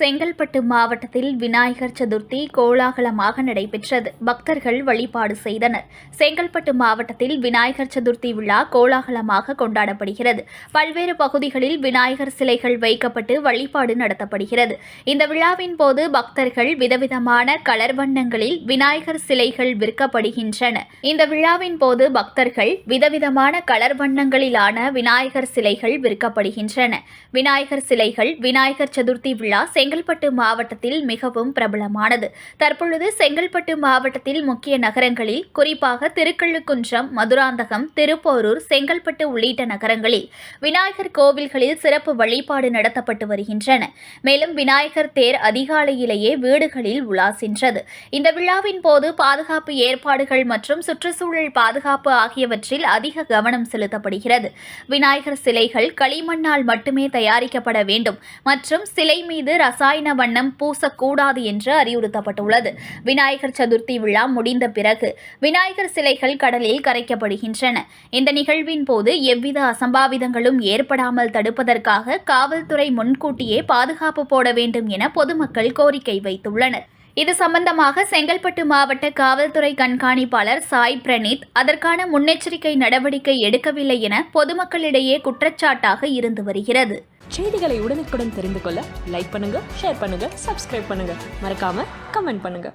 செங்கல்பட்டு மாவட்டத்தில் விநாயகர் சதுர்த்தி கோலாகலமாக நடைபெற்றது. பக்தர்கள் வழிபாடு செய்தனர். செங்கல்பட்டு மாவட்டத்தில் விநாயகர் சதுர்த்தி விழா கோலாகலமாக கொண்டாடப்படுகிறது. பல்வேறு பகுதிகளில் விநாயகர் சிலைகள் வைக்கப்பட்டு வழிபாடு நடத்தப்படுகிறது. இந்த விழாவின் போது பக்தர்கள் விதவிதமான கலர் வண்ணங்களில் விநாயகர் சிலைகள் விற்கப்படுகின்றன. இந்த விழாவின் போது பக்தர்கள் விதவிதமான கலர் வண்ணங்களிலான விநாயகர் சிலைகள் விற்கப்படுகின்றன. விநாயகர் சிலைகள் விநாயகர் சதுர்த்தி விழா செங்கல் செங்கல்பட்டு மாவட்டத்தில் மிகவும் பிரபலமானது. தற்பொழுது செங்கல்பட்டு மாவட்டத்தில் முக்கிய நகரங்களில் குறிப்பாக திருக்கள்ளுக்குன்றம் மதுராந்தகம் திருப்போரூர் செங்கல்பட்டு உள்ளிட்ட நகரங்களில் விநாயகர் கோவில்களில் சிறப்பு வழிபாடு நடத்தப்பட்டு வருகின்றன. மேலும் விநாயகர் தேர் அதிகாலையிலேயே வீடுகளில் உலா சென்றது இந்த விழாவின் போது பாதுகாப்பு ஏற்பாடுகள் மற்றும் சுற்றுச்சூழல் பாதுகாப்பு ஆகியவற்றில் அதிக கவனம் செலுத்தப்படுகிறது. விநாயகர் சிலைகள் களிமண்ணால் மட்டுமே தயாரிக்கப்பட வேண்டும் மற்றும் சிலை மீது ரச ரசாயன வண்ணம் பூசக்கூடாது என்று அறிவுறுத்தப்பட்டுள்ளது. விநாயகர் சதுர்த்தி விழா முடிந்த பிறகு விநாயகர் சிலைகள் கடலில் கரைக்கப்படுகின்றன. இந்த நிகழ்வின் போது எவ்வித அசம்பாவிதங்களும் ஏற்படாமல் தடுப்பதற்காக காவல்துறை முன்கூட்டியே பாதுகாப்பு போட வேண்டும் என பொதுமக்கள் கோரிக்கை வைத்துள்ளனர். இது சம்பந்தமாக செங்கல்பட்டு மாவட்ட காவல்துறை கண்காணிப்பாளர் சாய் பிரணீத் அதற்கான முன்னெச்சரிக்கை நடவடிக்கை எடுக்கவில்லை என பொதுமக்களிடையே குற்றச்சாட்டாக இருந்து வருகிறது. செய்திகளை உடனுக்குடன் தெரிந்து கொள்ள லைக் பண்ணுங்க ஷேர் பண்ணுங்க சப்ஸ்கிரைப் பண்ணுங்க. மறக்காம கமெண்ட் பண்ணுங்க.